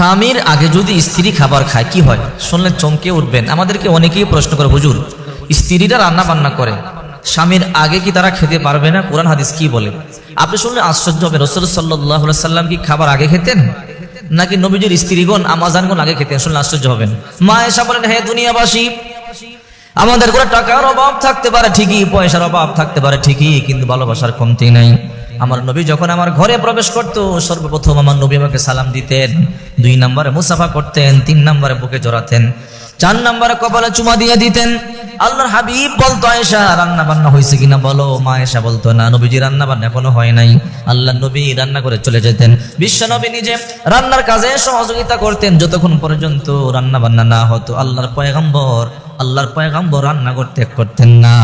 স্বামীর আগে যদি স্ত্রী খাবার খায়, কি হয়? শুনলে চমকে উঠবেন। আমাদেরকে অনেকেই প্রশ্ন করে, হুজুর, স্ত্রীরা রান্না বান্না করে, স্বামীর আগে কি তারা খেতে পারবে না? কোরআন হাদিস কি বলে? আপনি শুনলে আশ্চর্য হবে, রসুল সাল্লাহ সাল্লাম কি খাবার আগে খেতেন? নাকি নবীজির স্ত্রীগণ, আমাজানগণ আগে খেতেন? শুনলে আশ্চর্য হবেন। মা এসা বলেন, হে দুনিয়াবাসী, আমাদের কোনো টাকার অভাব থাকতে পারে ঠিকই, পয়সার অভাব থাকতে পারে ঠিকই, কিন্তু ভালোবাসার কমতি নাই। আমার নবী যখন আমার ঘরে প্রবেশ করত, সর্বপ্রথম আমার নবী আমাকে সালাম দিতেন, দুই নম্বরে মুসাফা করতেন, তিন নম্বরে বুকে জড়াতেন, চার নম্বরে কপালে চুমা দিয়ে দিতেন। আল্লাহর হাবিব বলতো, আয়েশা রান্না বান্না হয়েছে কিনা বলো? মা আয়েশা বলতো, না, নবীজি রান্না বান্না এখনও হয় নাই। আল্লাহ নবী রান্না করে চলে যেতেন। বিশ্ব নবী নিজে রান্নার কাজে সহযোগিতা করতেন, যতক্ষণ পর্যন্ত রান্না বান্না না হতো, আল্লাহর পয়গম্বর আল্লাহর পয়গম্বর রান্না করতে করতেন না।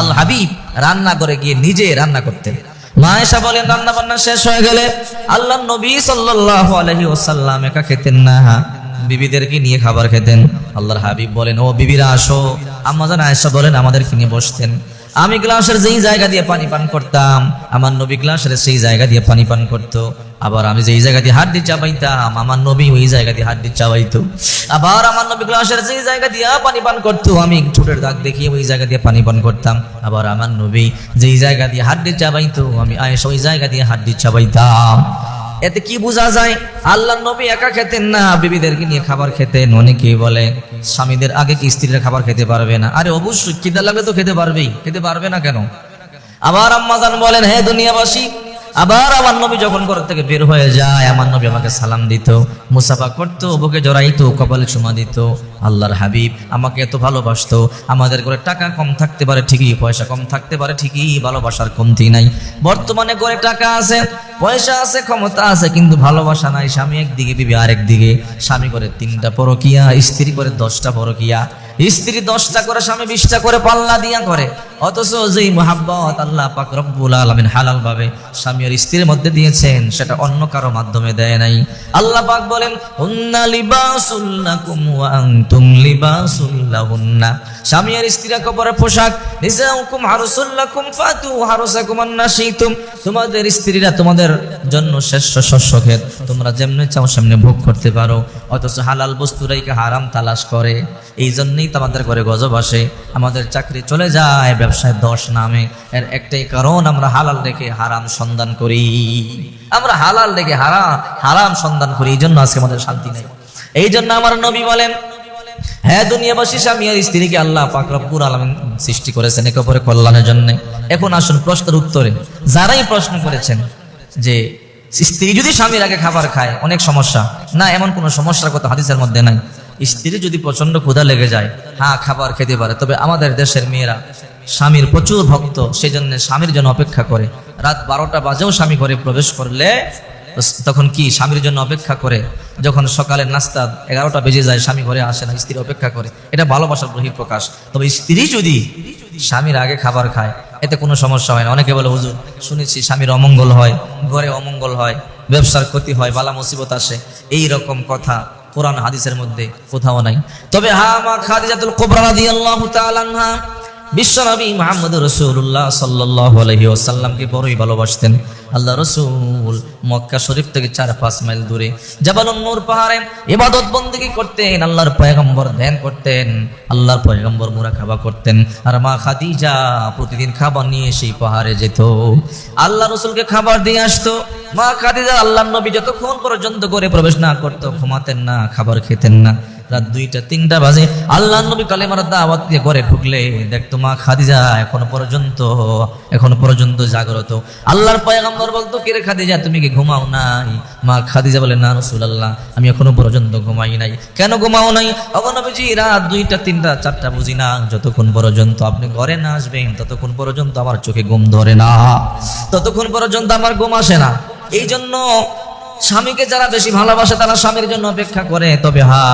আল্লাহ হাবিব রান্না করে গিয়ে নিজে রান্না করতেন। মায়েশা বলেন রান্না বান্না শেষ হয়ে গেলে আল্লাহ নবী সাল্লাল্লাহু আলাইহি ওয়াসাল্লাম একা খেতেন না। বিবিদেরকে নিয়ে খাবার খেতেন। আল্লাহর হাবিব বলেন, ও বিবিরা, আসো। আম্মাজান আয়েশা বলেন, আমাদেরকে নিয়ে বসতেন। আমি গ্লাসের যেই জায়গা দিয়ে পানি পান করতাম, আমার নবী গ্লাসের সেই জায়গা দিয়ে পানি পান করতো। আবার আমি যেই জায়গা দিয়ে হাড্ডি চাবাইতাম, আমার নবী ওই জায়গা দিয়ে হাড্ডি চাবাইতো। আবার আমার নবী গ্লাসের যেই জায়গা দিয়ে পানি পান করতো, আমি ঠোঁটের দাগ দেখিয়ে ওই জায়গা দিয়ে পানি পান করতাম। আবার আমার নবী যেই জায়গা দিয়ে হাড্ডি চাবাইতো, আমি আয়েশা ওই জায়গা দিয়ে হাড্ডি চাবাইতাম। এতে কি বোঝা যায়? আল্লাহ নবী একা খেতেন না, বিবিদেরকে নিয়ে খাবার খেতেন। অনেকেই বলে, স্বামীদের আগে কি স্ত্রীরা খাবার খেতে পারবে না? আরে অবশ্যই, খিদা লাগলে তো খেতে পারবেই। খেতে পারবে না কেন? আবার আম্মাজান বলেন হ্যাঁ দুনিয়াবাসী আবার আমার নবী যখন ঘর থেকে বের হয়ে যায়, আমার নবী আমাকে সালাম দিত, মুসাফা করতো, বুকে জড়াইতো, কপালে চুমা দিত। আল্লাহর হাবিব আমাকে এত ভালোবাসতো। আমাদের ঘরে টাকা কম থাকতে পারে ঠিকই, পয়সা কম থাকতে পারে ঠিকই, ভালোবাসার কমতি নাই। বর্তমানে ঘরে টাকা আছে, পয়সা আছে, ক্ষমতা আছে, কিন্তু ভালোবাসা নাই। স্বামী একদিকে, বিবি আরেক দিকে স্বামী করে তিনটা পরকিয়া, স্ত্রী করে দশটা পরকিয়া। স্ত্রী দশটা করে, স্বামী বিশটা করে পাল্লা দিয়া করে। অথচ যেই মোহাব্বত আল্লাহ পাক রব্বুল আলমিন হালাল ভাবে স্বামী আর স্ত্রীর মধ্যে দিয়েছেন, সেটা অন্য কারও মাধ্যমে দেয় নাই। আল্লাহ পাক বলেন, হুন্না লিবাসুল্লাকুম ওয়া আনতুম লিবাসুল্লাহুন্না স্বামী আর স্ত্রীরা কবরের পোশাক নিসাউকুম হারুসুল্লাকুম ফাতু হারুসাকুম আন্নাশিতুম। তোমাদের স্ত্রীরা তোমাদের জন্য শ্রেষ্ঠ শস্য ক্ষেত তোমরা যেমনি চাও সামনে ভোগ করতে পারো। অথচ হালাল বস্তুরাইকে হারাম তালাশ করে। এই জন্যই তো আমাদের ঘরে গজব আসে। আমাদের চাকরি চলে যায় ব্যবসায় দশ নামে। এর একটাই কারণ, আমরা হালাল রেখে হারাম সন্ধান করি। আমরা হালাল রেখে হারাম হারাম সন্ধান করি, এই জন্য আজকে আমাদের শান্তি নেই। এই জন্য আমার নবী বলেন হ্যাঁ দুনিয়াবাসী, স্বামী আর স্ত্রীকে আল্লাহ পাক রব্বুল আলামিন সৃষ্টি করেছেন একে অপরের কল্যাণের জন্য। এখন আসুন প্রশ্নের উত্তরে। যারাই প্রশ্ন করেছেন যে, স্ত্রী যদি স্বামীর আগে খাবার খায়, অনেক সমস্যা। না, এমন কোনো সমস্যার কথা হাদিসের মধ্যে নাই। স্ত্রী যদি প্রচণ্ড ক্ষুধা লেগে যায় হ্যাঁ খাবার খেতে পারে। তবে আমাদের দেশের মেয়েরা স্বামীর প্রচুর ভক্ত সেই জন্য স্বামীর জন্য অপেক্ষা করে। রাত বারোটা বাজেও স্বামী ঘরে প্রবেশ করলে, তখন কি স্বামীর জন্য অপেক্ষা করে? যখন সকালের নাস্তা এগারোটা বেজে যায়, স্বামী ঘরে আসে না, স্ত্রী অপেক্ষা করে। এটা ভালোবাসার বহিঃপ্রকাশ তবে স্ত্রী যদি স্বামীর আগে খাবার খায়, এতে কোনো সমস্যা হয় না। অনেকে বলে, হুজুর, শুনেছি স্বামীর অমঙ্গল হয়, ঘরে অমঙ্গল হয়, ব্যবসার ক্ষতি হয়, বালা মুসিবত আসে। এই রকম কথা কোরআন হাদিসের মধ্যে কোথাও নাই। তবে হা মা খাদিজাতুল কুবরা রাদিয়াল্লাহু তাআলা আনহা বিশ্বনবী মোহাম্মদ রসুল্লাহ সাল্লাহ আলহি বড়ই ভালোবাসতেন। আল্লাহ রসুল মক্কা শরীফ থেকে চার পাঁচ মাইল দূরে জাবালুন নূর পাহাড়ে ইবাদত বন্দিগি করতেন, আল্লাহর পয়গম্বর ধ্যান করতেন, আল্লাহর পয়গম্বর মুরা খাবা করতেন। আর মা খাদিজা প্রতিদিন খাবার নিয়ে সেই পাহাড়ে যেত। আল্লাহ রসুলকে খাবার দিয়ে আসতো। মা খাদিজা আল্লাহ নবী যতক্ষণ পর্যন্ত করে প্রবেশ না করতো, ঘুমাতেন না, খাবার খেতেন না। রাত দুইটা, তিনটা বাজে। আল্লাহ নবী কালেমার দাওয়াত দিয়ে ঘরে ঢুকলে দেখতো মা খাদিজা এখনও পর্যন্ত এখনও পর্যন্ত জাগ্রত। আল্লাহর পয়গম্বর বলতো, কিরে খাদিজা, তুমি কি ঘুমাও নাই? মা খাদিজা বলে, না রসুলাল্লাহ, আমি এখনও পর্যন্ত ঘুমাই নাই। কেন ঘুমাও নাই? অগনবীজি রাত দুইটা, তিনটা, চারটা বুঝি না। যতক্ষণ পর্যন্ত আপনি ঘরে না আসবেন, ততক্ষণ পর্যন্ত আমার চোখে ঘুম ধরে না। ততক্ষণ পর্যন্ত আমার ঘুম আসে না। এই জন্য স্বামীকে যারা বেশি ভালোবাসে তারা স্বামীর জন্য অপেক্ষা করে। তবে হা,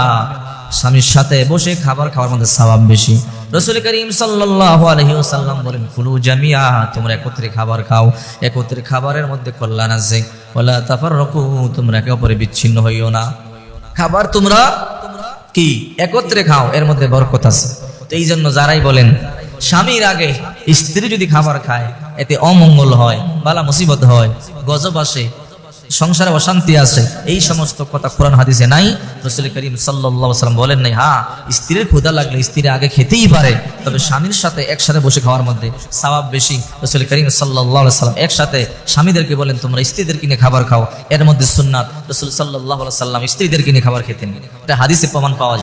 স্বামীর সাথে বসে খাবার খাওয়ার মধ্যে স্বভাব বেশি। রসুল করিম সাল্লাল্লাহু আলাইহি ওয়াসাল্লাম বলেন, কুলু জামিয়া, তোমরা একত্রে খাবার খাও। একত্রে খাবারের মধ্যে কল্যাণ আছে। ওয়ালা তাফাররাকু, তোমরা একে অপরে বিচ্ছিন্ন হইও না। খাবার তোমরা কি? একত্রে খাও, এর মধ্যে বরকত আছে। তো এই জন্য যারাই বলেন, স্বামীর আগে স্ত্রী যদি খাবার খায়, এতে অমঙ্গল হয়, বালা মুসিবত হয়, গজব আসে সংসারে অশান্তি আছে, এই সমস্ত কথা কোরআন হাদিসে নাই। রসুল করিম সাল্লাম বলেন নাই হ্যাঁ স্ত্রীর ক্ষুদা লাগলে স্ত্রী আগে খেতেই পারে, তবে স্বামীর সাথে একসাথে বসে খাওয়ার মধ্যে স্বাভাব বেশি। রসুল করিম সাল্লাহ সাল্লাম একসাথে স্বামীদেরকে বলেন, তোমরা স্ত্রীদের কিনে খাবার খাও। এর মধ্যে সুন্নাত। রসুল সাল্লাহ সাল্লাম স্ত্রীদের কিনে খাবার খেতেন। এটা হাদিসে প্রমাণ পাওয়া যায়।